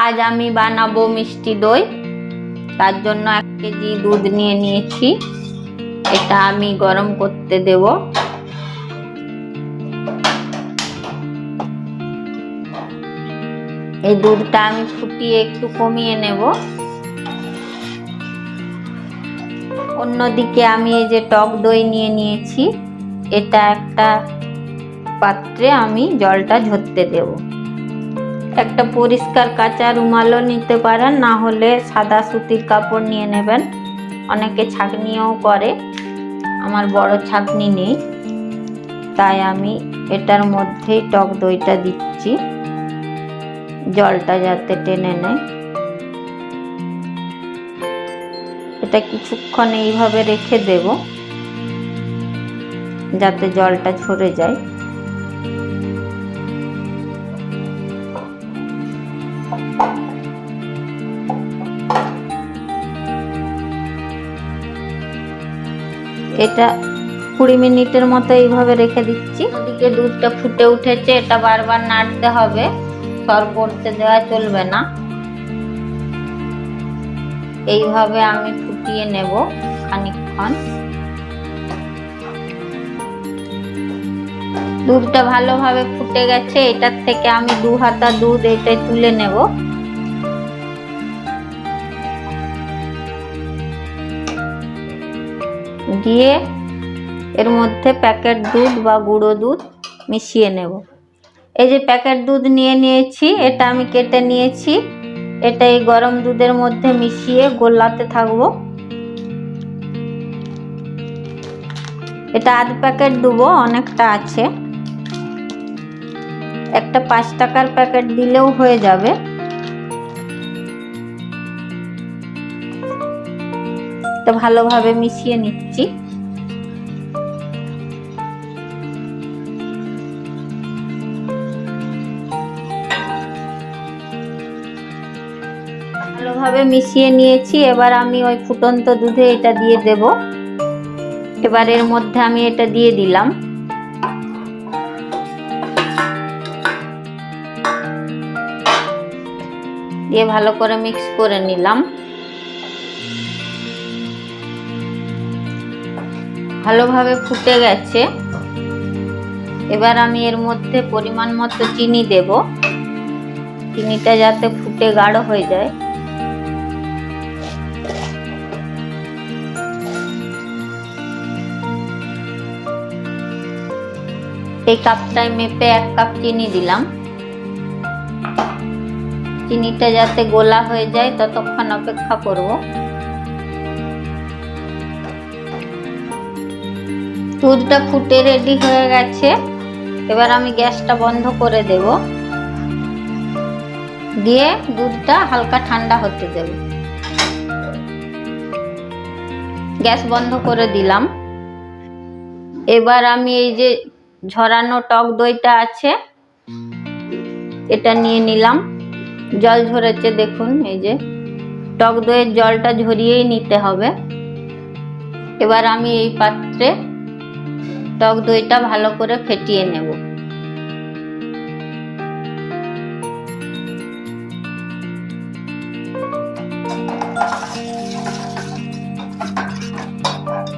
আজ আমি বানাবো মিষ্টি দই। তার জন্য এক কেজি দুধ নিয়ে নিয়েছি। এটা আমি গরম করতে দেব। এই দুধটা আমি ফুটিয়ে একটু কমিয়ে নেব। অন্যদিকে আমি এই যে টক দই নিয়ে নিয়েছি, এটা একটা পাত্রে আমি জলটা ঝরতে দেব। একটা পরিষ্কার কাঁচা রুমালও নিতে পারেন, না হলে সাদা সুতির কাপড় নিয়ে নেবেন। অনেকে ছাঁকনিও করে, আমার বড় ছাঁকনি নেই। তাই আমি এটার মধ্যেই টক দইটা দিচ্ছি। জলটা যাতে টেনে নেয়। এটা কিছুক্ষণ এইভাবে রেখে দেব, যাতে জলটা ছড়ে যায়। এটা কুড়ি মিনিটের মতো এইভাবে রেখে দিচ্ছি। ওদিকে দুধটা ফুটে উঠেছে, এটা বারবার নাড়তে হবে। সর পড়তে দেওয়া চলবে না। এইভাবে আমি ফুটিয়ে নেব খানিকক্ষণ। দুধটা ভালোভাবে ফুটে গেছে, এটার থেকে আমি দু হাতা দুধ এটা তুলে নেব। দিয়ে এর মধ্যে প্যাকেট দুধ বা গুঁড়ো দুধ মিশিয়ে নেব। এই যে প্যাকেট দুধ নিয়ে নিয়েছি, এটা আমি কেটে নিয়েছি। এটা এই গরম দুধের মধ্যে মিশিয়ে গোলাতে থাকব। এটা আধ প্যাকেট দেবো, অনেকটা আছে। একটা পাঁচ টাকার প্যাকেট দিলেও হয়ে যাবে। এটা ভালোভাবে মিশিয়ে নিচ্ছি। ভালোভাবে মিশিয়ে নিয়েছি। এবার আমি ওই ফুটন্ত দুধে এটা দিয়ে দেব। এবার এর মধ্যে আমি এটা দিয়ে দিলাম। দিয়ে ভালো করে মিক্স করে নিলাম। ভালোভাবে ফুটে গেছে। এবার আমি এর মধ্যে পরিমাণ মতো চিনি দেব। চিনিটা যাতে ফুটে গাঢ় হয়ে যায়। এই কাপটায় মেপে এক কাপ চিনি দিলাম। চিনিটা যাতে গোলা হয়ে যায়, ততক্ষণ অপেক্ষা করব। দুধটা ফুটে রেডি হয়ে গেছে। এবার আমি গ্যাসটা বন্ধ করে দেব। দিয়ে দুধটা হালকা ঠান্ডা হতে দেব। গ্যাস বন্ধ করে দিলাম। এবার আমি এই যে ঝরানো টক দইটা আছে, এটা নিয়ে নিলাম। জল ঝরেছে দেখুন, এই যে টক দইয়ের জলটা ঝরিয়েই নিতে হবে। এবার আমি এই পাত্রে টক দইটা ভালো করে ফেটিয়ে নেব।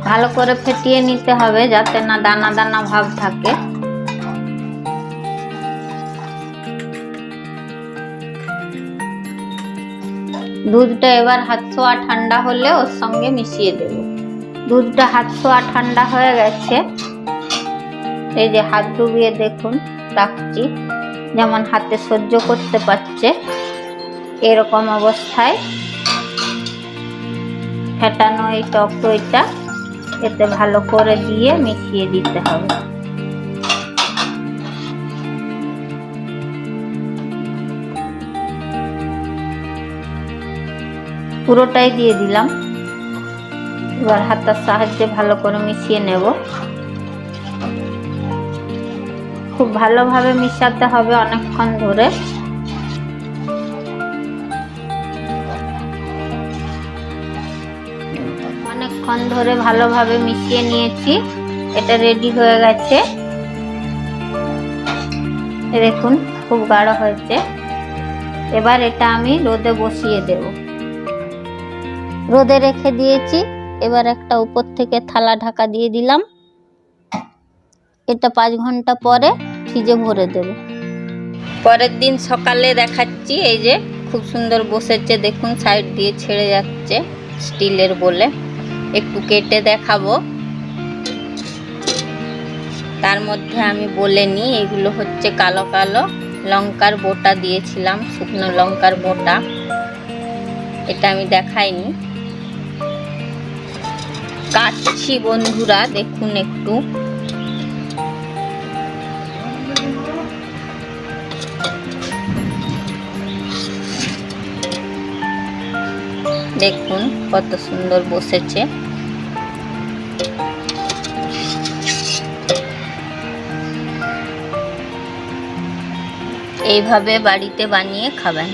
ভালো করে ফেটিয়ে নিতে হবে যাতে না দানা দানা ভাব থাকে। দুধটা এবার হাত ছোঁয়া ঠান্ডা হলে ওর সঙ্গে মিশিয়ে দেব। দুধটা হাত ছোঁয়া ঠান্ডা হয়ে গেছে। এই যে হাত ডুবিয়ে দেখুন, রাখছি। যেমন হাতে সহ্য করতে পারছে, এরকম অবস্থায় ফেটানো এই টক দইটা এতে ভালো করে দিয়ে মিশিয়ে দিতে হবে। পুরোটাই দিয়ে দিলাম। এবার হাতার সাহায্যে ভালো করে মিশিয়ে নেব। খুব ভালোভাবে মিশাতে হবে অনেকক্ষণ ধরে। অনেকক্ষণ ধরে ভালোভাবে মিশিয়ে নিয়েছি। এটা রেডি হয়ে গেছে। দেখুন, খুব গাঢ় হয়েছে। এবার এটা আমি রোদে বসিয়ে দেব। রোদে রেখে দিয়েছি। এবার একটা উপর থেকে থালা ঢাকা দিয়ে দিলাম। এটা পাঁচ ঘণ্টা পরে ফ্রিজে ভরে দেব। পরের দিন সকালে দেখাচ্ছি, এই যে খুব সুন্দর বসেছে, দেখুন সাইড দিয়ে ছেড়ে যাচ্ছে স্টিলের বলে। একটু কেটে দেখাবো। তার মধ্যে আমি বলে নিই, এগুলো হচ্ছে কালো কালো লঙ্কার বোটা দিয়েছিলাম, শুকনো লঙ্কার বোটা। এটা আমি দেখাইনি। কাটছি বন্ধুরা, দেখুন একটু। দেখুন কত সুন্দর বসেছে। এইভাবে বাড়িতে বানিয়ে খাবেন।